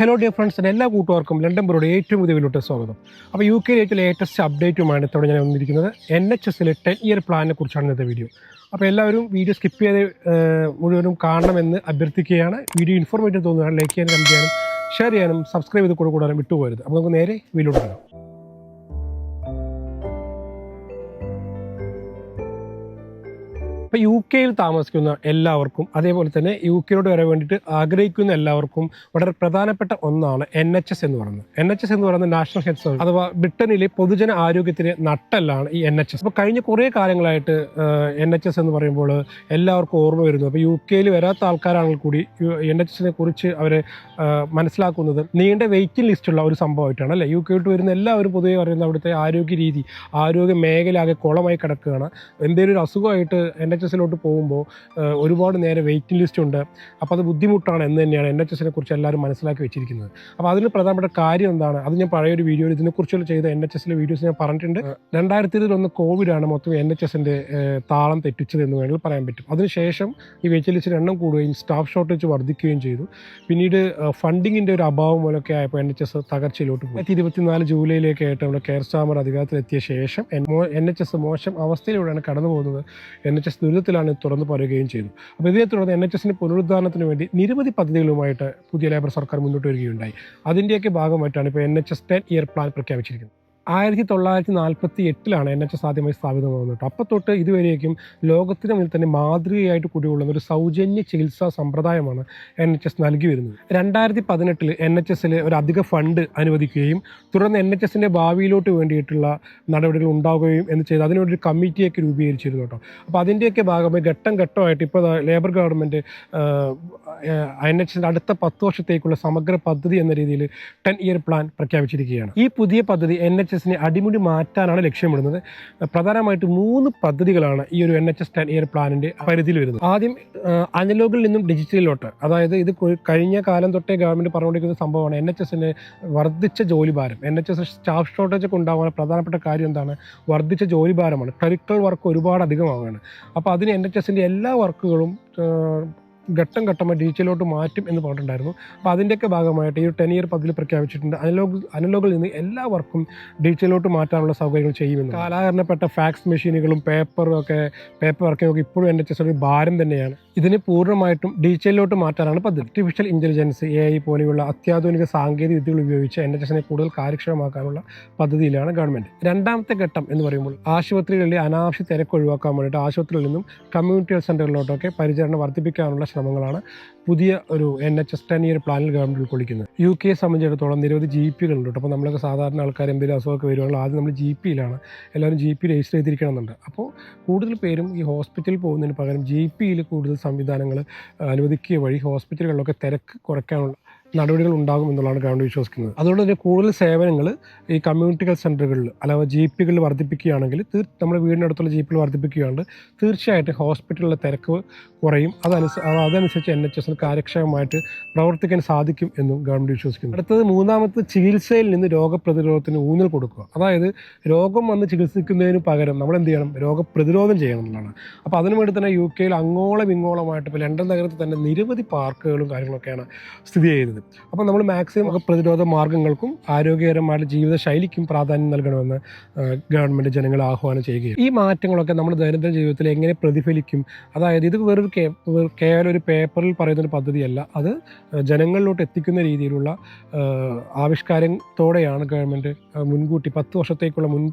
Hello dear ഫ്രണ്ട്സിന് എല്ലാ കൂട്ടുകാർക്കും ലണ്ടൻ ബ്രോഡ് ഏറ്റവും പുതിയ സ്വാഗതം. അപ്പോൾ യു കെയിലെ ഏറ്റവും ലേറ്റസ്റ്റ് അപ്ഡേറ്റുമാണ് ഇത്തവണ ഞാൻ വന്നിരിക്കുന്നത്. എൻ എച്ച് എസിലെ ടെൻ ഇയർ പ്ലാനിനെ കുറിച്ചാണ് ഇന്നത്തെ വീഡിയോ അപ്പോൾ എല്ലാവരും വീഡിയോ സ്കിപ്പ് ചെയ്ത് മുഴുവനും കാണണമെന്ന് അഭ്യർത്ഥിക്കുകയാണ്. വീഡിയോ ഇൻഫോർമേറ്റീവ് തോന്നുകയാണ് ലൈക്ക് ചെയ്യാനും കമന്റ് ചെയ്യാനും ഷെയർ ചെയ്യാനും സബ്സ്ക്രൈബ് ചെയ്ത് കൂടെ കൂടാനും വിട്ടുപോകരുത്. അപ്പോൾ നമുക്ക് നേരെ വീഡിയോ പോകാം ഇപ്പോൾ യു കെയിൽ താമസിക്കുന്ന എല്ലാവർക്കും അതേപോലെ തന്നെ യു കെയിലോട്ട് വരാൻ വേണ്ടിയിട്ട് ആഗ്രഹിക്കുന്ന എല്ലാവർക്കും വളരെ പ്രധാനപ്പെട്ട ഒന്നാണ് എൻ എച്ച് എസ് എന്ന് പറയുന്നത്. എൻ എച്ച് എസ് എന്ന് പറയുന്നത് നാഷണൽ ഹെൽത്ത് സർവീസ് അഥവാ ബ്രിട്ടനിലെ പൊതുജന ആരോഗ്യത്തിന് നട്ടെല്ലാണ് ഈ എൻ എച്ച് എസ്. അപ്പോൾ കഴിഞ്ഞ കുറേ കാലങ്ങളായിട്ട് എൻ എച്ച് എസ് എന്ന് പറയുമ്പോൾ എല്ലാവർക്കും ഓർമ്മ വരുന്നു. അപ്പോൾ യു കെയിൽ വരാത്ത ആൾക്കാരാണെങ്കിൽ കൂടി എൻ എച്ച് എസിനെ കുറിച്ച് അവരെ മനസ്സിലാക്കുന്നത് നീണ്ട വെയിറ്റിംഗ് ലിസ്റ്റുള്ള ഒരു സംഭവമായിട്ടാണ് അല്ലേ? യു കെയിലോട്ട് വരുന്ന എല്ലാവരും പൊതുവെ പറയുന്നത് അവിടുത്തെ ആരോഗ്യ രീതി ആരോഗ്യ മേഖല ആകെ കുളമായി കിടക്കുകയാണ്. എന്തെങ്കിലും ഒരു അസുഖമായിട്ട് എൻ എസിലോട്ട് പോകുമ്പോൾ ഒരുപാട് നേരെ വെയിറ്റിംഗ് ലിസ്റ്റ് ഉണ്ട്. അപ്പോൾ അത് ബുദ്ധിമുട്ടാണ് എന്ന് തന്നെയാണ് എൻ എച്ച് എസിനെ കുറിച്ച് എല്ലാവരും മനസ്സിലാക്കി വെച്ചിരിക്കുന്നത്. അപ്പോൾ അതിന് പ്രധാനപ്പെട്ട കാര്യം എന്താണ്? അത് ഞാൻ പഴയ ഒരു വീഡിയോയിൽ ഇതിനെക്കുറിച്ചുള്ള ചെയ്ത എൻ എച്ച് എസിലെ വീഡിയോസ് ഞാൻ പറഞ്ഞിട്ടുണ്ട്. രണ്ടായിരത്തി ഇരുപതിലൊന്ന് കോവിഡാണ് മൊത്തം എൻ എച്ച് എസിന്റെ താളം തെറ്റിച്ചത് എന്ന് വേണമെങ്കിൽ പറയാൻ പറ്റും. അതിനുശേഷം ഈ വെയിറ്റിംഗ് ലിസ്റ്റിന് എണ്ണം കൂടുകയും സ്റ്റാഫ് ഷോർട്ടേജ് വർദ്ധിക്കുകയും ചെയ്തു. പിന്നീട് ഫണ്ടിങ്ങിന്റെ ഒരു അഭാവം മൂലമൊക്കെ ആയപ്പോൾ എൻ എച്ച് എസ് തകർച്ചയിലോട്ട് പോയി. ഇരുപത്തിനാല് ജൂലൈയിലേക്ക് ആയിട്ട് നമ്മുടെ കെയർ സ്റ്റാമർ അധികാരത്തിലെത്തിയ ശേഷം എൻ എച്ച് എസ് മോശം അവസ്ഥയിലൂടെയാണ് കടന്നു പോകുന്നത് എൻ എച്ച് എസ് ദുരിതത്തിലാണ് തുറന്നു പറയുകയും ചെയ്തു. അപ്പോൾ ഇതേ തുടർന്ന് എൻ എച്ച് എസിന്റെ പുനരുദ്ധാരണത്തിന് വേണ്ടി നിരവധി പദ്ധതികളുമായിട്ട് പുതിയ ലേബർ സർക്കാർ മുന്നോട്ട് വരികയുണ്ടായി. അതിന്റെയൊക്കെ ഭാഗമായിട്ടാണ് ഇപ്പോൾ N H S ten year plan പ്രഖ്യാപിച്ചിരിക്കുന്നത്. ആയിരത്തി തൊള്ളായിരത്തി നാൽപ്പത്തി എട്ടിലാണ് എൻ എച്ച് എസ് ആദ്യമായി സ്ഥാപിതമാകുന്നത് കേട്ടോ. തൊട്ട് ഇതുവരേക്കും ലോകത്തിന് മുന്നിൽ തന്നെ മാതൃകയായിട്ട് കൂടിയുള്ള ഒരു സൗജന്യ ചികിത്സാ സമ്പ്രദായമാണ് എൻ എച്ച് എസ് നൽകി വരുന്നത്. രണ്ടായിരത്തി പതിനെട്ടിൽ എൻ എച്ച് എസിൽ ഒരു അധിക ഫണ്ട് അനുവദിക്കുകയും തുടർന്ന് എൻ എച്ച് എസിന്റെ ഭാവിയിലോട്ട് വേണ്ടിയിട്ടുള്ള നടപടികൾ ഉണ്ടാവുകയും എന്ന് ചെയ്ത് അതിനുവേണ്ടി ഒരു കമ്മിറ്റിയൊക്കെ രൂപീകരിച്ചിരുന്നു കേട്ടോ. അപ്പോൾ അതിന്റെയൊക്കെ ഭാഗമായി ഘട്ടം ഘട്ടമായിട്ട് ഇപ്പോൾ ലേബർ ഗവൺമെന്റ് എൻ എച്ച് എസിന്റെ അടുത്ത പത്ത് വർഷത്തേക്കുള്ള സമഗ്ര പദ്ധതി എന്ന രീതിയിൽ ടെൻ ഇയർ പ്ലാൻ പ്രഖ്യാപിച്ചിരിക്കുകയാണ്. ഈ പുതിയ പദ്ധതി എൻ എച്ച് എസിനെ അടിമുടി മാറ്റാനാണ് ലക്ഷ്യമിടുന്നത്. പ്രധാനമായിട്ട് മൂന്ന് പദ്ധതികളാണ് ഈ ഒരു N H S ten year പ്ലാനിന്റെ പരിധിയിൽ വരുന്നത്. ആദ്യം അനലോഗിൽ നിന്നും ഡിജിറ്റലിലോട്ട്. അതായത് ഇത് കഴിഞ്ഞ കാലം തൊട്ടേ ഗവൺമെന്റ് പറഞ്ഞുകൊണ്ടിരിക്കുന്ന സംഭവമാണ് എൻ എച്ച് എസിന് വർദ്ധിച്ച ജോലിഭാരം. N H S staff shortage ഉണ്ടാകാൻ പ്രധാനപ്പെട്ട കാര്യം എന്താണ്? വർദ്ധിച്ച ജോലിഭാരമാണ്. ക്ലറിക്കൽ വർക്ക് ഒരുപാട് അധികമാവുകയാണ് അപ്പോൾ അതിന് എൻ എച്ച് എസിന്റെ എല്ലാ വർക്കുകളും ഘട്ടം ഘട്ടമായി ഡിജിറ്റലിലോട്ട് മാറ്റും എന്ന് പറഞ്ഞിട്ടുണ്ടായിരുന്നു. അപ്പോൾ അതിന്റെയൊക്കെ ഭാഗമായിട്ട് ഈ ഒരു ടെൻ ഇയർ പദ്ധതി പ്രഖ്യാപിച്ചിട്ടുണ്ട്. അനലോഗ് അനലോഗിൽ നിന്ന് എല്ലാ വർക്കും ഡിജിറ്റലിലോട്ട് മാറ്റാനുള്ള സൗകര്യങ്ങൾ ചെയ്യുമെന്ന്. കാലാകരണപ്പെട്ട ഫാക്സ് മെഷീനുകളും പേപ്പറും ഒക്കെ പേപ്പർ വർക്കിങ്ങൊക്കെ ഒക്കെ ഇപ്പോഴും എൻ എച്ച് എസ് ഒരു ഭാരം തന്നെയാണ്. ഇതിനെ പൂർണമായിട്ടും ഡിജിറ്റലിലോട്ട് മാറ്റാനാണ് പദ്ധതി. ആർട്ടിഫിഷ്യൽ ഇന്റലിജൻസ് എ ഐ പോലെയുള്ള അത്യാധുനിക സാങ്കേതിക വിദ്യകൾ ഉപയോഗിച്ച് എൻ എച്ച് എസിനെ കൂടുതൽ കാര്യക്ഷമമാക്കാനുള്ള പദ്ധതിയിലാണ് ഗവൺമെന്റ് രണ്ടാമത്തെ ഘട്ടം എന്ന് പറയുമ്പോൾ ആശുപത്രികളിലെ അനാവശ്യ തിരക്ക് ഒഴിവാക്കാൻ വേണ്ടിയിട്ട് ആശുപത്രികളിൽ നിന്നും കമ്മ്യൂണിറ്റി ഹെൽത്ത് സെന്ററുകളിലോട്ടൊക്കെ പരിചരണം വർദ്ധിപ്പിക്കാനുള്ള ശ്രമങ്ങളാണ് പുതിയ ഒരു N H S ten year പ്ലാനിൽ ഗവൺമെന്റ് ഉൾക്കൊള്ളിക്കുന്നത്. യു കെയെ സംബന്ധിച്ചിടത്തോളം നിരവധി ജി പികളുണ്ട് അപ്പോൾ നമ്മളൊക്കെ സാധാരണ ആൾക്കാർ എന്തെങ്കിലും അസുഖമൊക്കെ വരുവാണെങ്കിൽ ആദ്യം നമ്മൾ ജി പിയിലാണ് എല്ലാവരും ജി പി രജിസ്റ്റർ ചെയ്തിരിക്കണമെന്നുണ്ട്. അപ്പോൾ കൂടുതൽ പേരും ഈ ഹോസ്പിറ്റലിൽ പോകുന്നതിന് പകരം ജി പിയിൽ കൂടുതൽ സംവിധാനങ്ങൾ അനുവദിക്കുക വഴി ഹോസ്പിറ്റലുകളിലൊക്കെ തിരക്ക് കുറയ്ക്കാനുള്ള നടപടികൾ ഉണ്ടാകും എന്നുള്ളതാണ് ഗവൺമെന്റ് വിശ്വസിക്കുന്നത്. അതുകൊണ്ട് തന്നെ കൂടുതൽ സേവനങ്ങൾ ഈ കമ്മ്യൂണിറ്റി ഹെൽത്ത് സെന്ററുകളിൽ അല്ലാതെ ജി പികളിൽ വർദ്ധിപ്പിക്കുകയാണെങ്കിൽ തീർ നമ്മുടെ വീടിനടുത്തുള്ള ജി പികൾ വർദ്ധിപ്പിക്കുകയാണെങ്കിൽ തീർച്ചയായിട്ടും ഹോസ്പിറ്റലിലെ തിരക്ക് കുറയും. അതനുസ അതനുസരിച്ച് എൻ എച്ച് എസിന് കാര്യക്ഷമമായിട്ട് പ്രവർത്തിക്കാൻ സാധിക്കും എന്നും ഗവൺമെന്റ് വിശ്വസിക്കുന്നു. അടുത്തത് മൂന്നാമത്തെ ചികിത്സയിൽ നിന്ന് രോഗപ്രതിരോധത്തിന് ഊന്നൽ കൊടുക്കുക. അതായത് രോഗം വന്ന് ചികിത്സിക്കുന്നതിന് പകരം നമ്മൾ എന്ത് ചെയ്യണം? രോഗപ്രതിരോധം ചെയ്യണം എന്നുള്ളതാണ്. അപ്പോൾ അതിനു വേണ്ടി തന്നെ യു കെയിൽ അങ്ങോളം ഇങ്ങോളമായിട്ട് ഇപ്പോൾ ലണ്ടൻ നഗരത്തിൽ തന്നെ നിരവധി പാർക്കുകളും കാര്യങ്ങളൊക്കെയാണ് സ്ഥിതി ചെയ്യുന്നത്. അപ്പോൾ നമ്മൾ മാക്സിമം ഒക്കെ പ്രതിരോധ മാർഗങ്ങൾക്കും ആരോഗ്യകരമായ ജീവിത ശൈലിക്കും പ്രാധാന്യം നൽകണമെന്ന് ഗവൺമെന്റ് ജനങ്ങളെ ആഹ്വാനം ചെയ്യുകയും ഈ മാറ്റങ്ങളൊക്കെ നമ്മുടെ ദൈനംദിന ജീവിതത്തിൽ എങ്ങനെ പ്രതിഫലിക്കും? അതായത് ഇത് വെറൊരു കേവലം ഒരു പേപ്പറിൽ പറയുന്ന ഒരു പദ്ധതിയല്ല. അത് ജനങ്ങളിലോട്ട് എത്തിക്കുന്ന രീതിയിലുള്ള ആവിഷ്കാരത്തോടെയാണ് ഗവൺമെന്റ് മുൻകൂട്ടി പത്ത് വർഷത്തേക്കുള്ള മുൻ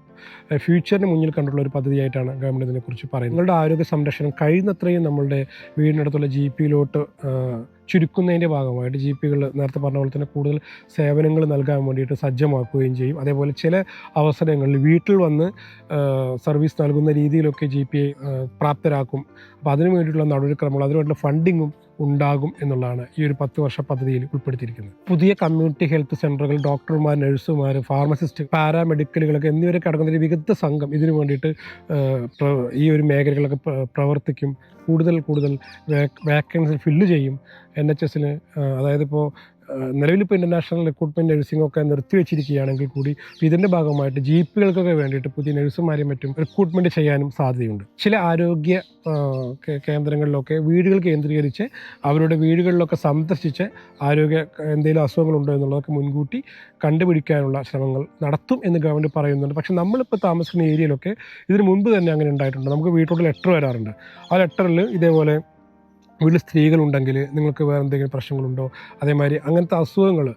ഫ്യൂച്ചറിന് മുന്നിൽ കണ്ടുള്ള ഒരു പദ്ധതിയായിട്ടാണ് ഗവൺമെന്റ് ഇതിനെക്കുറിച്ച് പറയുന്നത്. നിങ്ങളുടെ ആരോഗ്യ സംരക്ഷണം കഴിയുന്നത്രയും നമ്മളുടെ വീടിനടുത്തുള്ള ജി പിയിലോട്ട് ചുരുക്കുന്നതിന്റെ ഭാഗമായിട്ട് ജി പികൾ നേരത്തെ പറഞ്ഞ പോലെ തന്നെ കൂടുതൽ സേവനങ്ങൾ നൽകാൻ വേണ്ടിയിട്ട് സജ്ജമാക്കുകയും ചെയ്യും. അതേപോലെ ചില അവസരങ്ങളിൽ വീട്ടിൽ വന്ന് സർവീസ് നൽകുന്ന രീതിയിലൊക്കെ ജി പി പ്രാപ്തരാക്കും. അപ്പോൾ അതിനു വേണ്ടിയിട്ടുള്ള നടപടിക്രമങ്ങൾ അതിനുവേണ്ടിയുള്ള ഫണ്ടിങ്ങും ഉണ്ടാകും എന്നുള്ളതാണ് ഈ ഒരു പത്ത് വർഷ പദ്ധതിയിൽ ഉൾപ്പെടുത്തിയിരിക്കുന്നത്. പുതിയ കമ്മ്യൂണിറ്റി ഹെൽത്ത് സെന്ററുകൾ ഡോക്ടർമാർ നഴ്സുമാർ ഫാർമസിസ്റ്റ് പാരാമെഡിക്കലുകളൊക്കെ എന്നിവരൊക്കെ അടങ്ങുന്ന ഒരു വിദഗ്ധ സംഘം ഇതിനു വേണ്ടിയിട്ട് ഈ ഒരു മേഖലകളൊക്കെ പ്രവർത്തിക്കും. കൂടുതൽ കൂടുതൽ വേക്കൻസി ഫില്ല് ചെയ്യും. എൻ എച്ച് എസിന് അതായത് ഇപ്പോൾ നിലവിലിപ്പോൾ ഇന്റർനാഷണൽ റിക്രൂട്ട്മെന്റ് നഴ്സിംഗ് ഒക്കെ നിർത്തിവെച്ചിരിക്കുകയാണെങ്കിൽ കൂടി ഇതിന്റെ ഭാഗമായിട്ട് ജി പികൾക്കൊക്കെ വേണ്ടിയിട്ട് പുതിയ നഴ്സുമാരെയും മറ്റും റിക്രൂട്ട്മെന്റ് ചെയ്യാനും സാധ്യതയുണ്ട്. ചില ആരോഗ്യ കേന്ദ്രങ്ങളിലൊക്കെ വീടുകൾ കേന്ദ്രീകരിച്ച് അവരുടെ വീടുകളിലൊക്കെ സന്ദർശിച്ച് ആരോഗ്യ എന്തെങ്കിലും അസുഖങ്ങളുണ്ടോ എന്നുള്ളതൊക്കെ മുൻകൂട്ടി കണ്ടുപിടിക്കാനുള്ള ശ്രമങ്ങൾ നടത്തും എന്ന് ഗവൺമെന്റ് പറയുന്നുണ്ട്. പക്ഷേ നമ്മളിപ്പോൾ താമസിക്കുന്ന ഏരിയയിലൊക്കെ ഇതിന് മുൻപ് തന്നെ അങ്ങനെ ഉണ്ടായിട്ടുണ്ട്. നമുക്ക് വീട്ടിലോട്ട് ലെറ്റർ വരാറുണ്ട്. ആ ലെറ്ററിൽ ഇതേപോലെ വീട്ടിൽ സ്ത്രീകളുണ്ടെങ്കിൽ നിങ്ങൾക്ക് വേറെ എന്തെങ്കിലും പ്രശ്നങ്ങളുണ്ടോ? അതേമാതിരി അങ്ങനത്തെ അസുഖങ്ങൾ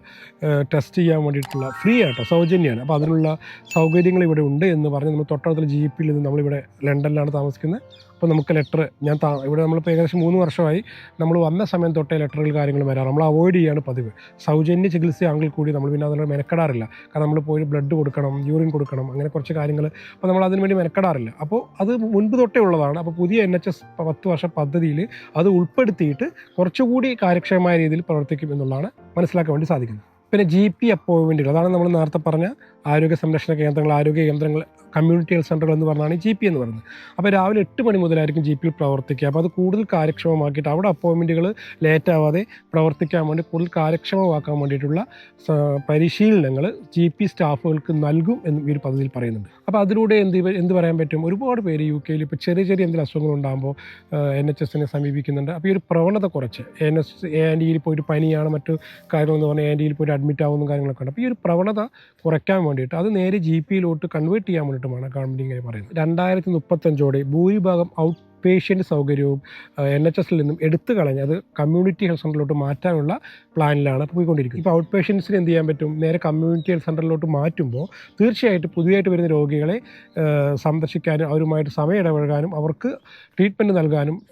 ടെസ്റ്റ് ചെയ്യാൻ വേണ്ടിയിട്ടുള്ള ഫ്രീ ആയിട്ടോ സൗജന്യമാണ് അപ്പോൾ അതിനുള്ള സൗകര്യങ്ങൾ ഇവിടെ ഉണ്ട് എന്ന് പറഞ്ഞ് നമ്മൾ തൊട്ടടുത്തുള്ള ജി പിയിൽ നിന്ന് നമ്മളിവിടെ ലണ്ടനിലാണ് താമസിക്കുന്നത്. അപ്പോൾ നമുക്ക് ലെറ്റർ ഞാൻ താ ഇവിടെ നമ്മളിപ്പോൾ ഏകദേശം മൂന്ന് വർഷമായി നമ്മൾ വന്ന സമയം തൊട്ടേ ലെറ്ററുകൾ കാര്യങ്ങൾ വരാറ്. നമ്മൾ അവോയ്ഡ് ചെയ്യാണ് പതിവ്. സൗജന്യ ചികിത്സയാണെങ്കിൽ കൂടി നമ്മൾ പിന്നെ അതിനുള്ള മെനക്കെടാറില്ല. കാരണം നമ്മൾ പോയി ബ്ലഡ് കൊടുക്കണം യൂറിൻ കൊടുക്കണം അങ്ങനെ കുറച്ച് കാര്യങ്ങൾ. അപ്പോൾ നമ്മൾ അതിന് വേണ്ടി മെനക്കെടാറില്ല. അപ്പോൾ അത് മുൻപ് തൊട്ടേ ഉള്ളതാണ്. അപ്പോൾ പുതിയ എൻ എച്ച് എസ് പത്ത് വർഷ പദ്ധതിയിൽ അത് ഉൾപ്പെടുത്തിയിട്ട് കുറച്ചുകൂടി കാര്യക്ഷമമായ രീതിയിൽ പ്രവർത്തിക്കും എന്നുള്ളതാണ് മനസ്സിലാക്കാൻ വേണ്ടി സാധിക്കുന്നത്. പിന്നെ ജി പി അപ്പോയിൻമെന്റുകൾ അതാണ് നമ്മൾ നേരത്തെ പറഞ്ഞ ആരോഗ്യ സംരക്ഷണ കേന്ദ്രങ്ങൾ ആരോഗ്യ കേന്ദ്രങ്ങൾ കമ്മ്യൂണിറ്റി ഹെൽത്ത് സെന്ററുകൾ എന്ന് പറഞ്ഞാണ് ജി പി എന്ന് പറയുന്നത്. അപ്പോൾ രാവിലെ എട്ട് മണി മുതലായിരിക്കും ജി പിയിൽ പ്രവർത്തിക്കുക. അപ്പോൾ അത് കൂടുതൽ കാര്യക്ഷമമാക്കിയിട്ട് അവിടെ അപ്പോയിൻമെന്റുകൾ ലേറ്റ് ആവാതെ പ്രവർത്തിക്കാൻ വേണ്ടി കൂടുതൽ കാര്യക്ഷമമാക്കാൻ വേണ്ടിയിട്ടുള്ള പരിശീലനങ്ങൾ ജി പി സ്റ്റാഫുകൾക്ക് നൽകും എന്ന് ഈ ഒരു പദ്ധതിയിൽ പറയുന്നുണ്ട്. അപ്പോൾ അതിലൂടെ എന്ത് എന്ത് പറയാൻ പറ്റും? ഒരുപാട് പേര് യു കെയിൽ ഇപ്പോൾ ചെറിയ ചെറിയ എന്തെങ്കിലും അസുഖങ്ങൾ ഉണ്ടാകുമ്പോൾ എൻ എച്ച് എസിനെ സമീപിക്കുന്നുണ്ട്. അപ്പോൾ ഈ ഒരു പ്രവണത കുറച്ച്. എൻ എസ് എ ആൻഡ് ഇയിൽ പോയിട്ട് പനിയാണ് മറ്റു കാര്യങ്ങളെന്ന് പറഞ്ഞാൽ എ ആൻഡ് ഇയിൽ പോയിട്ട് അഡ്മിറ്റ് ആവുന്ന കാര്യങ്ങളൊക്കെ ഉണ്ട്. അപ്പോൾ ഈ ഒരു പ്രവണത കുറയ്ക്കാൻ വേണ്ടിയിട്ട് അത് നേരെ ജി പിയിലോട്ട് കൺവേർട്ട് ചെയ്യാൻ വേണ്ടിയിട്ടുമാണ് ഗവൺമെന്റ് പറയുന്നത്. രണ്ടായിരത്തി മുപ്പത്തഞ്ചോടെ ഭൂരിഭാഗം ഔട്ട് പേഷ്യന്റ് സൗകര്യവും എൻ എച്ച് എസിൽ നിന്നും എടുത്തു കളഞ്ഞ് അത് കമ്മ്യൂണിറ്റി ഹെൽത്ത് സെന്ററിലോട്ട് മാറ്റാനുള്ള പ്ലാനിലാണ് പോയിക്കൊണ്ടിരിക്കുന്നത്. ഇപ്പോൾ ഔട്ട് പേഷ്യൻസിന് എന്ത് ചെയ്യാൻ പറ്റും? നേരെ കമ്മ്യൂണിറ്റി ഹെൽത്ത് സെന്ററിലോട്ട് മാറ്റുമ്പോൾ തീർച്ചയായിട്ടും പുതിയതായിട്ട് വരുന്ന രോഗികളെ സന്ദർശിക്കാനും അവരുമായിട്ട് സമയം ഇടപഴകാനും അവർക്ക് ട്രീറ്റ്മെന്റ് നൽകാനും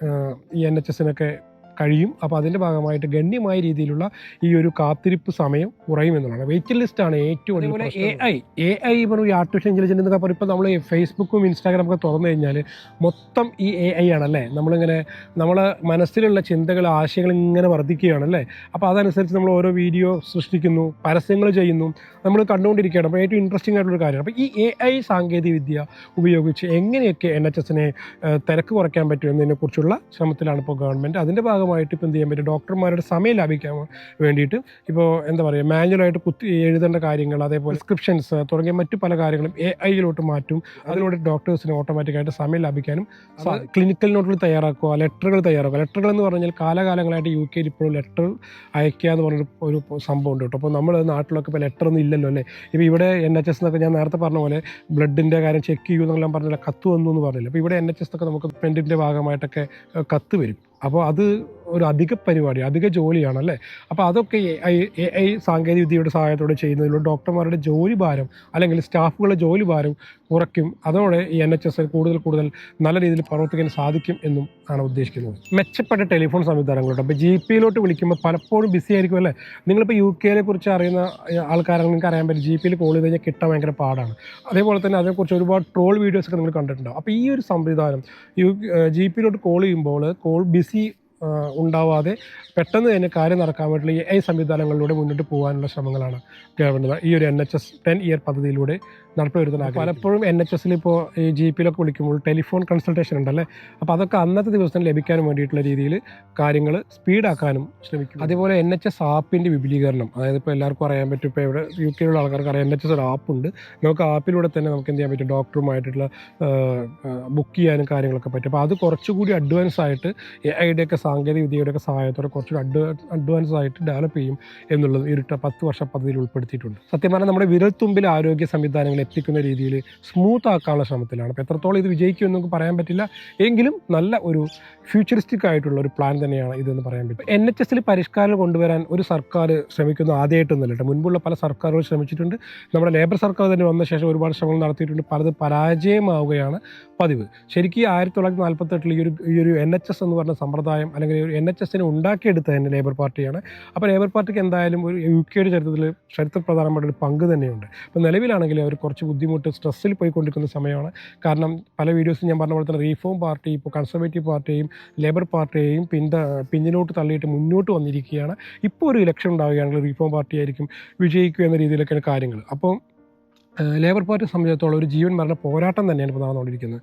ഈ എൻ എച്ച് എസിനൊക്കെ കഴിയും. അപ്പോൾ അതിന്റെ ഭാഗമായിട്ട് ഗണ്യമായ രീതിയിലുള്ള ഈ ഒരു കാത്തിരിപ്പ് സമയം കുറയും എന്നുള്ളതാണ്. ലിസ്റ്റ് ആണ് ഏറ്റവും അധികം എ ഐ എ ഐ പറഞ്ഞു ആർട്ടിഫിഷ്യൽ ഇന്റലിജൻസ് എന്നൊക്കെ പറഞ്ഞു ഇപ്പോൾ നമ്മൾ ഫേസ്ബുക്കും ഇൻസ്റ്റാഗ്രാമൊക്കെ തുറന്നു കഴിഞ്ഞാൽ മൊത്തം ഈ എ ഐ ആണല്ലേ നമ്മളിങ്ങനെ നമ്മളെ മനസ്സിലുള്ള ചിന്തകൾ ആശയങ്ങൾ ഇങ്ങനെ വർദ്ധിക്കുകയാണല്ലേ അപ്പോൾ അതനുസരിച്ച് നമ്മൾ ഓരോ വീഡിയോ സൃഷ്ടിക്കുന്നു പരസ്യങ്ങൾ ചെയ്യുന്നു നമ്മൾ കണ്ടുകൊണ്ടിരിക്കുകയാണ്. അപ്പോൾ ഏറ്റവും ഇൻട്രസ്റ്റിംഗ് ആയിട്ടുള്ള കാര്യമാണ്. അപ്പോൾ ഈ എ ഐ സാങ്കേതിക വിദ്യ ഉപയോഗിച്ച് എങ്ങനെയൊക്കെ എൻ എച്ച് എസിനെ തിരക്ക് കുറയ്ക്കാൻ പറ്റും എന്നതിനെക്കുറിച്ചുള്ള ശ്രമത്തിലാണ് ഇപ്പോൾ ഗവൺമെന്റ് അതിന്റെ ഭാഗമായിട്ട് ഇപ്പോൾ എന്ത് ചെയ്യാൻ പറ്റും? ഡോക്ടർമാരുടെ സമയം ലാഭിക്കാൻ വേണ്ടിയിട്ട് ഇപ്പോൾ എന്താ പറയുക മാനുവലായിട്ട് കുത്തി എഴുതേണ്ട കാര്യങ്ങൾ അതേപോലെ പ്രിസ്ക്രിപ്ഷൻസ് തുടങ്ങിയ മറ്റു പല കാര്യങ്ങളും എ ഐയിലോട്ട് മാറ്റും. അതിലൂടെ ഡോക്ടേഴ്സിന് ഓട്ടോമാറ്റിക്കായിട്ട് സമയം ലാഭിക്കാനും ക്ലിനിക്കൽ നോട്ടുകൾ തയ്യാറാക്കുക ലെറ്ററുകൾ തയ്യാറാക്കുക. ലെറ്ററുകൾ എന്ന് പറഞ്ഞാൽ കാലകാലങ്ങളായിട്ട് യു കെയിൽ ഇപ്പോഴും ലെറ്റർ അയക്കുക എന്ന് പറഞ്ഞൊരു ഒരു സംഭവം ഉണ്ട് കേട്ടോ. അപ്പോൾ നമ്മൾ നാട്ടിലൊക്കെ ഇപ്പോൾ ലെറ്റർ ഒന്നും ഇല്ലല്ലോ അല്ലേ? ഇപ്പോൾ ഇവിടെ എൻ എച്ച് എസ് എന്നൊക്കെ ഞാൻ നേരത്തെ പറഞ്ഞ പോലെ ബ്ലഡിന്റെ കാര്യം ചെക്ക് ചെയ്യൂ എന്നെല്ലാം പറഞ്ഞില്ല കത്ത് വന്നു എന്ന് പറഞ്ഞില്ല? അപ്പോൾ ഇവിടെ എൻ എച്ച് എസ് ഒക്കെ നമുക്ക് പെൻഡിന്റെ ഭാഗമായിട്ടൊക്കെ കത്ത് വരും. അപ്പോൾ അത് ഒരു അധിക പരിപാടി അധിക ജോലിയാണ് അല്ലേ അപ്പോൾ അതൊക്കെ എ ഐ എ സഹായത്തോടെ ചെയ്യുന്നതിലൂടെ ഡോക്ടർമാരുടെ ജോലി ഭാരം അല്ലെങ്കിൽ സ്റ്റാഫുകളുടെ ജോലി ഭാരം കുറയ്ക്കും. അതോടെ ഈ എൻ എച്ച് എസ് കൂടുതൽ കൂടുതൽ നല്ല രീതിയിൽ പ്രവർത്തിക്കാൻ സാധിക്കും എന്നും ആണ് ഉദ്ദേശിക്കുന്നത്. മെച്ചപ്പെട്ട ടെലിഫോൺ സംവിധാനങ്ങളുണ്ട്. അപ്പോൾ ജി പിയിലോട്ട് വിളിക്കുമ്പോൾ പലപ്പോഴും ബിസി ആയിരിക്കും അല്ലേ? നിങ്ങളിപ്പോൾ യു കെയിലെ കുറിച്ച് അറിയുന്ന ആൾക്കാരെ നിങ്ങൾക്ക് അറിയാൻ പറ്റും. ജി പിയിൽ കോൾ ചെയ്ത് കഴിഞ്ഞാൽ കിട്ടാൻ ഭയങ്കര പാടാണ്. അതേപോലെ തന്നെ അതിനെക്കുറിച്ച് ഒരുപാട് ട്രോൾ വീഡിയോസൊക്കെ നിങ്ങൾ കണ്ടിട്ടുണ്ടാവും. അപ്പോൾ ഈ ഒരു സംവിധാനം യു ജി പിയിലോട്ട് കോൾ ചെയ്യുമ്പോൾ കോൾ ബിസി ഉണ്ടാവാതെ പെട്ടെന്ന് തന്നെ കാര്യം നടക്കാൻ വേണ്ടിയിട്ടുള്ള ഈ ഐ സംവിധാനങ്ങളിലൂടെ മുന്നോട്ട് പോകാനുള്ള ശ്രമങ്ങളാണ് ഗവൺമെന്റ് ഈ ഒരു N H S ten year പദ്ധതിയിലൂടെ നടപ്പ് വരുന്നത് പലപ്പോഴും എൻ എച്ച് എസിൽ ഇപ്പോൾ ഈ ജി പിയിലൊക്കെ വിളിക്കുമ്പോൾ ടെലിഫോൺ കൺസൾട്ടേഷൻ ഉണ്ടല്ലേ? അപ്പോൾ അതൊക്കെ അന്നത്തെ ദിവസം ലഭിക്കാൻ വേണ്ടിയിട്ടുള്ള രീതിയിൽ കാര്യങ്ങൾ സ്പീഡാക്കാനും ശ്രമിക്കും അതേപോലെ എൻ എച്ച് എസ് ആപ്പിന്റെ വിപുലീകരണം. അതായത് ഇപ്പോൾ എല്ലാവർക്കും അറിയാൻ പറ്റും. ഇപ്പോൾ ഇവിടെ യു കെ കെയിലുള്ള ആൾക്കാർക്ക് അറിയാം എൻ എച്ച് എസ് ഒരു ആപ്പുണ്ട് നമുക്ക് ആപ്പിലൂടെ തന്നെ നമുക്ക് എന്ത് ചെയ്യാൻ പറ്റും? ഡോക്ടറുമായിട്ടുള്ള ബുക്ക് ചെയ്യാനും കാര്യങ്ങളൊക്കെ പറ്റും. അപ്പോൾ അത് കുറച്ചുകൂടി അഡ്വാൻസ് ആയിട്ട് എ ഐയുടെ ഒക്കെ സാങ്കേതിക വിദ്യയുടെ ഒക്കെ സഹായത്തോടെ കുറച്ചുകൂടി അഡ്വാ അഡ്വാൻസ് ആയിട്ട് ഡെവലപ്പ് ചെയ്യും എന്നുള്ളത് ഒരു പത്ത് വർഷ പദ്ധതിയിൽ ഉൾപ്പെടുത്തിയിട്ടുണ്ട്. സത്യം പറഞ്ഞാൽ നമ്മുടെ വിരൽത്തുമ്പിൽ ആരോഗ്യ സംവിധാനങ്ങൾ എത്തിക്കുന്ന രീതിയിൽ സ്മൂത്ത് ആക്കാനുള്ള ശ്രമത്തിലാണ്. അപ്പോൾ എത്രത്തോളം ഇത് വിജയിക്കുമെന്ന് നമുക്ക് പറയാൻ പറ്റില്ല. എങ്കിലും നല്ല ഒരു ഫ്യൂച്ചറിസ്റ്റിക് ആയിട്ടുള്ള ഒരു പ്ലാൻ തന്നെയാണ് ഇതെന്ന് പറയാൻ പറ്റും. എൻ എച്ച് എസിൽ പരിഷ്കാരം കൊണ്ടുവരാൻ ഒരു സർക്കാർ ശ്രമിക്കുന്ന ആദ്യമായിട്ടൊന്നുമല്ല കേട്ടോ. മുൻപുള്ള പല സർക്കാരുകൾ ശ്രമിച്ചിട്ടുണ്ട്. നമ്മുടെ ലേബർ സർക്കാർ തന്നെ വന്ന ശേഷം ഒരുപാട് ശ്രമങ്ങൾ നടത്തിയിട്ടുണ്ട്. പലത് പരാജയമാവുകയാണ് പതിവ്. ശരിക്കും ആയിരത്തി തൊള്ളായിരത്തി നാൽപ്പത്തെട്ടിൽ ഈ ഒരു ഈ ഒരു എൻ എച്ച് എസ് എന്ന് പറഞ്ഞ സമ്പ്രദായം അല്ലെങ്കിൽ ഒരു എൻ എച്ച് എസിനെ ഉണ്ടാക്കിയെടുത്ത തന്നെ ലേബർ പാർട്ടിയാണ് അപ്പോൾ ലേബർ പാർട്ടിക്ക് എന്തായാലും ഒരു യു കെയുടെ ചരിത്രത്തിൽ ചരിത്രപ്രധാനമായ ഒരു പങ്ക് തന്നെയുണ്ട്. അപ്പോൾ നിലവിലാണെങ്കിൽ അവർ കുറച്ച് ബുദ്ധിമുട്ട് സ്ട്രെസ്സിൽ പോയിക്കൊണ്ടിരിക്കുന്ന സമയമാണ്. കാരണം പല വീഡിയോസും ഞാൻ പറഞ്ഞ പോലെ തന്നെ റീഫോം പാർട്ടി ഇപ്പോൾ കൺസർവേറ്റീവ് പാർട്ടിയെയും ലേബർ പാർട്ടിയെയും പിന്ത പിന്നിലോട്ട് തള്ളിയിട്ട് മുന്നോട്ട് വന്നിരിക്കുകയാണ്. ഇപ്പോൾ ഒരു ഇലക്ഷൻ ഉണ്ടാവുകയാണെങ്കിൽ റീഫോം പാർട്ടിയായിരിക്കും വിജയിക്കുക എന്ന രീതിയിലൊക്കെയാണ് കാര്യങ്ങൾ. അപ്പോൾ ലേബർ പാർട്ടി സംബന്ധിച്ചിടത്തോളം ഒരു ജീവൻ മരണ പോരാട്ടം തന്നെയാണ് ഇപ്പോൾ നടന്നുകൊണ്ടിരിക്കുന്നത്.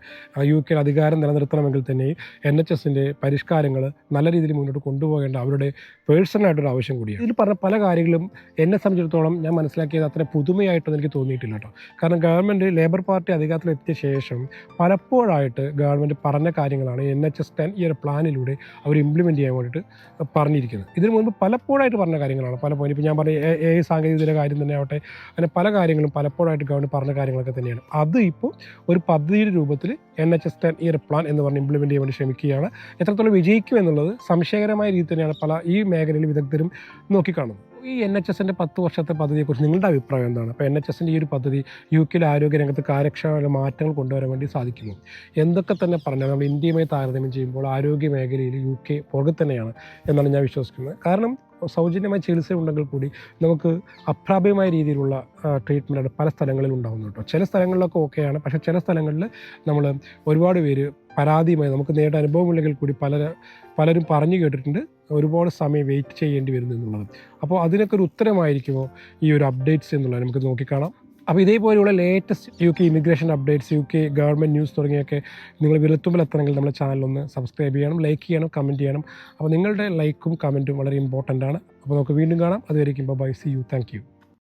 യു കെയിൽ അധികാരം നിലനിർത്തണമെങ്കിൽ തന്നെ എൻ എച്ച് എസിന്റെ പരിഷ്കാരങ്ങൾ നല്ല രീതിയിൽ മുന്നോട്ട് കൊണ്ടുപോകേണ്ട അവരുടെ പേഴ്സണലായിട്ടൊരു ആവശ്യം കൂടിയാണ്. ഇതിൽ പറഞ്ഞ പല കാര്യങ്ങളും എന്നെ സംബന്ധിച്ചിടത്തോളം ഞാൻ മനസ്സിലാക്കിയത് അത്ര പുതുമയായിട്ടൊന്നും എനിക്ക് തോന്നിയിട്ടില്ല കേട്ടോ. കാരണം ഗവൺമെന്റ് ലേബർ പാർട്ടി അധികാരത്തിലെത്തിയ ശേഷം പലപ്പോഴായിട്ട് ഗവൺമെന്റ് പറഞ്ഞ കാര്യങ്ങളാണ് എൻ എച്ച് എസ് ടെൻ ഈ ഒരു പ്ലാനിലൂടെ അവർ ഇംപ്ലിമെന്റ് ചെയ്യാൻ വേണ്ടിയിട്ട് പറഞ്ഞിരിക്കുന്നത്. ഇതിനു മുൻപ് പലപ്പോഴായിട്ട് പറഞ്ഞ കാര്യങ്ങളാണ്. പലപ്പോഴും ഇപ്പോൾ ഞാൻ പറഞ്ഞ എ ഐ സാങ്കേതികതയുടെ കാര്യം തന്നെ ആവട്ടെ അങ്ങനെ പല കാര്യങ്ങളും പലപ്പോഴായിട്ട് ഗവൺമെന്റ് പറഞ്ഞ കാര്യങ്ങളൊക്കെ തന്നെയാണ്. അത് ഇപ്പോൾ ഒരു പദ്ധതിയുടെ രൂപത്തിൽ N H S ten year plan എന്ന് പറഞ്ഞ് ഇംപ്ലിമെന്റ് ചെയ്യാൻ വേണ്ടി ശ്രമിക്കുകയാണ്. എത്രത്തോളം വിജയിക്കും എന്നുള്ളത് സംശയകരമായ രീതി തന്നെയാണ് പല ഈ മേഖലയിൽ വിദഗ്ധരും നോക്കിക്കാണുന്നത്. ഈ എൻ എച്ച് എസിന്റെ പത്ത് വർഷത്തെ പദ്ധതിയെക്കുറിച്ച് നിങ്ങളുടെ അഭിപ്രായം എന്താണ്? അപ്പോൾ എൻ എച്ച് എസിന്റെ ഈ ഒരു പദ്ധതി യു കെയിലെ ആരോഗ്യ രംഗത്ത് കാര്യക്ഷമമായ മാറ്റങ്ങൾ കൊണ്ടുവരാൻ വേണ്ടി സാധിക്കുന്നു. എന്തൊക്കെ തന്നെ പറഞ്ഞാൽ നമ്മൾ ഇന്ത്യയുമായി താരതമ്യം ചെയ്യുമ്പോൾ ആരോഗ്യ മേഖലയിൽ യു കെ പുറകെ തന്നെയാണ് എന്നാണ് ഞാൻ വിശ്വസിക്കുന്നത്. കാരണം സൗജന്യമായ ചികിത്സ ഉണ്ടെങ്കിൽ കൂടി നമുക്ക് അപ്രാപ്യമായ രീതിയിലുള്ള ട്രീറ്റ്മെന്റാണ് പല സ്ഥലങ്ങളിൽ ഉണ്ടാകുന്നത് കേട്ടോ. ചില സ്ഥലങ്ങളിലൊക്കെ ഓക്കെയാണ് പക്ഷേ ചില സ്ഥലങ്ങളിൽ നമ്മൾ ഒരുപാട് പേര് പരാതിയുമായി നമുക്ക് നേരിട്ട അനുഭവമില്ലെങ്കിൽ കൂടി പല പലരും പറഞ്ഞു കേട്ടിട്ടുണ്ട് ഒരുപാട് സമയം വെയിറ്റ് ചെയ്യേണ്ടി വരുന്നു എന്നുള്ളത്. അപ്പോൾ അതിനൊക്കെ ഒരു ഉത്തരമായിരിക്കുമോ ഈ ഒരു അപ്ഡേറ്റ്സ് എന്നുള്ളത് നമുക്ക് നോക്കിക്കാണാം. അപ്പോൾ ഇതേപോലെയുള്ള latest U K immigration updates U K government news തുടങ്ങിയൊക്കെ നിങ്ങൾ വിരത്തുമ്പിൽ എത്തണമെങ്കിൽ നമ്മുടെ ചാനലൊന്ന് സബ്സ്ക്രൈബ് ചെയ്യണം ലൈക്ക് ചെയ്യണം കമന്റ് ചെയ്യണം. അപ്പോൾ നിങ്ങളുടെ ലൈക്കും കമന്റും വളരെ ഇമ്പോർട്ടന്റ് ആണ്. അപ്പോൾ നമുക്ക് വീണ്ടും കാണാം. അതുവരെയ്ക്കും bye see you thank you